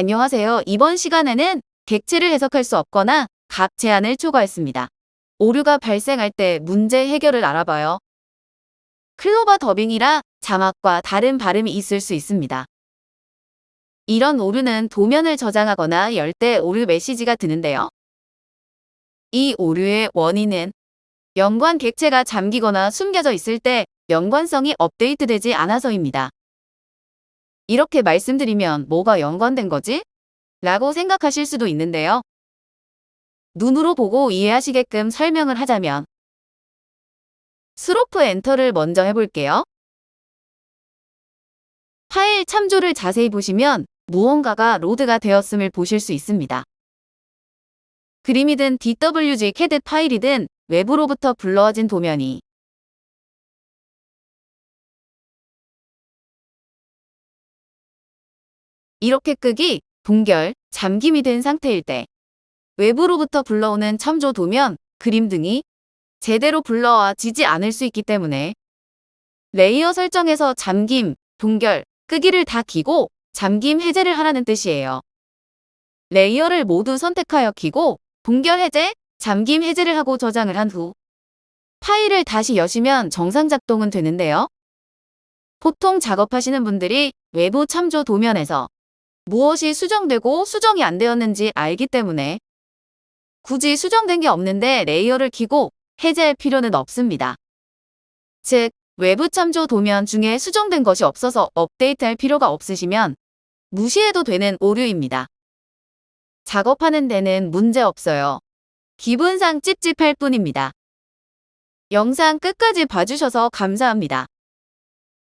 안녕하세요. 이번 시간에는 객체를 해석할 수 없거나 각 제한을 초과했습니다. 오류가 발생할 때 문제 해결을 알아봐요. 클로바 더빙이라 자막과 다른 발음이 있을 수 있습니다. 이런 오류는 도면을 저장하거나 열때 오류 메시지가 드는데요. 이 오류의 원인은 연관 객체가 잠기거나 숨겨져 있을 때 연관성이 업데이트되지 않아서입니다. 이렇게 말씀드리면 뭐가 연관된 거지? 라고 생각하실 수도 있는데요. 눈으로 보고 이해하시게끔 설명을 하자면 스로프 엔터를 먼저 해볼게요. 파일 참조를 자세히 보시면 무언가가 로드가 되었음을 보실 수 있습니다. 그림이든 DWG CAD 파일이든 외부로부터 불러와진 도면이 이렇게 끄기, 동결, 잠김이 된 상태일 때 외부로부터 불러오는 참조 도면, 그림 등이 제대로 불러와지지 않을 수 있기 때문에 레이어 설정에서 잠김, 동결, 끄기를 다 키고 잠김 해제를 하라는 뜻이에요. 레이어를 모두 선택하여 키고 동결 해제, 잠김 해제를 하고 저장을 한 후 파일을 다시 여시면 정상 작동은 되는데요. 보통 작업하시는 분들이 외부 참조 도면에서 무엇이 수정되고 수정이 안 되었는지 알기 때문에 굳이 수정된 게 없는데 레이어를 키고 해제할 필요는 없습니다. 즉, 외부 참조 도면 중에 수정된 것이 없어서 업데이트할 필요가 없으시면 무시해도 되는 오류입니다. 작업하는 데는 문제 없어요. 기분상 찝찝할 뿐입니다. 영상 끝까지 봐주셔서 감사합니다.